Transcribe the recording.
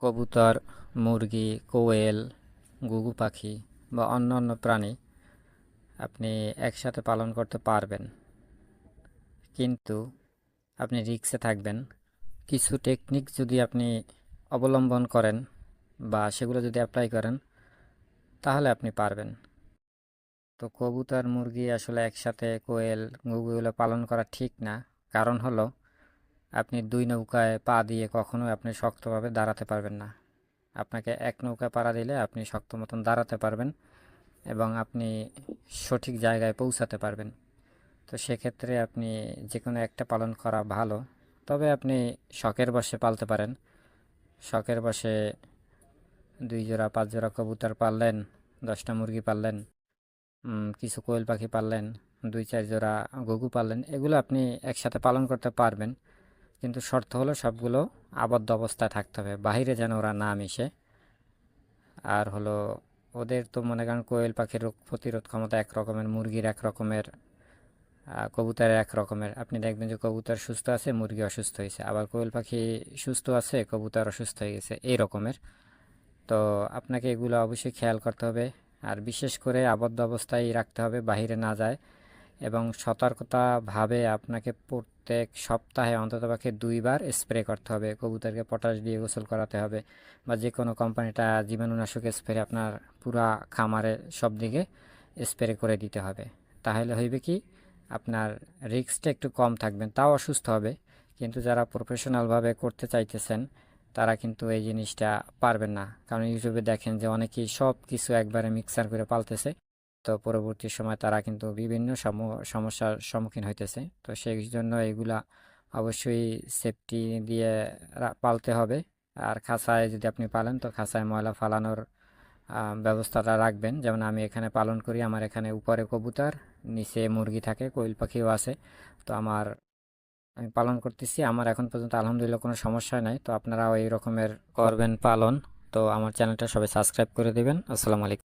কবুতর, মুরগি, কোয়েল ঘুঘু পাখি বা অন্য অন্য প্রাণী আপনি একসাথে পালন করতে পারবেন। কিন্তু আপনি রিক্সে থাকবেন। কিছু টেকনিক যদি আপনি অবলম্বন করেন বা সেগুলো যদি অ্যাপ্লাই করেন, তাহলে আপনি পারবেন। তো কবুতর, মুরগি আসলে একসাথে কোয়েল ঘুঘুগুলো পালন করা ঠিক না। কারণ হলো আপনি দুই নৌকায় পা দিয়ে কখনোই আপনি শক্তভাবে দাঁড়াতে পারবেন না। আপনাকে এক নৌকায় পাড়া দিলে আপনি শক্ত মতন দাঁড়াতে পারবেন এবং আপনি সঠিক জায়গায় পৌঁছাতে পারবেন। তো সেক্ষেত্রে আপনি যে কোনো একটা পালন করা ভালো। তবে আপনি শখের বসে পালতে পারেন। শখের বসে দুই জোড়া, পাঁচ জোড়া কবুতর পাললেন, দশটা মুরগি পাললেন কিছু কোয়েল পাখি পাললেন, দুই চার জোড়া ঘুঘু পাললেন, এগুলো আপনি একসাথে পালন করতে পারবেন। কিন্তু শর্ত হলো সবগুলো আবদ্ধ অবস্থায় থাকতে হবে। বাইরে যেন ওরা না মিশে। আর হলো ওদের তো মনে করেন কোয়েল পাখির রোগ প্রতিরোধ ক্ষমতা এক রকমের মুরগির এক রকমের কবুতরের এক রকমের আপনি দেখবেন যে কবুতর সুস্থ আছে, মুরগি অসুস্থ হয়েছে। আবার কোয়েল পাখি সুস্থ আছে, কবুতর অসুস্থ হয়ে গেছে এই রকমের তো আপনাকে এগুলো অবশ্যই খেয়াল করতে হবে। আর বিশেষ করে আবদ্ধ অবস্থায় রাখতে হবে, বাহিরে না যায়। এবং সতর্কতাভাবে আপনাকে প্রত্যেক সপ্তাহে অন্ততপক্ষে দুইবার স্প্রে করতে হবে। কবুতরকে পটাশ দিয়ে গোসল করাতে হবে বা যে কোনো কোম্পানিটা জীবাণুনাশক স্প্রে আপনার পুরা খামারে সব দিকে স্প্রে করে দিতে হবে। তাহলে হইবে কি, আপনার রিস্কটা একটু কম থাকবেন তাও অসুস্থ হবে। কিন্তু যারা প্রফেশনালভাবে করতে চাইতেছেন, তারা কিন্তু এই জিনিসটা পারবেন না। কারণ ইউটিউবে দেখেন যে অনেকেই সব কিছু একবারে মিক্সার করে পালতেছে। তো পরবর্তী সময় তারা কিন্তু বিভিন্ন সম- সমস্যার সম্মুখীন হইতেছে। তো সেই জন্য এগুলা অবশ্যই সেফটি দিয়ে পালতে হবে। আর খাঁচায় যদি আপনি পালেন, তো খাঁচায় ময়লা ফালানোর ব্যবস্থাটা রাখবেন। যেমন আমি এখানে পালন করি, আমার এখানে উপরে কবুতর, নিচে মুরগি থাকে, কোয়েল পাখিও আছে। তো আমার, আমি পালন করতেছি। আমার এখন পর্যন্ত আলহামদুলিল্লাহ কোনো সমস্যা নাই। তো আপনারাও এই রকমের করবেন পালন। তো আমার চ্যানেলটা সবাই সাবস্ক্রাইব করে দেবেন। আসসালামু আলাইকুম।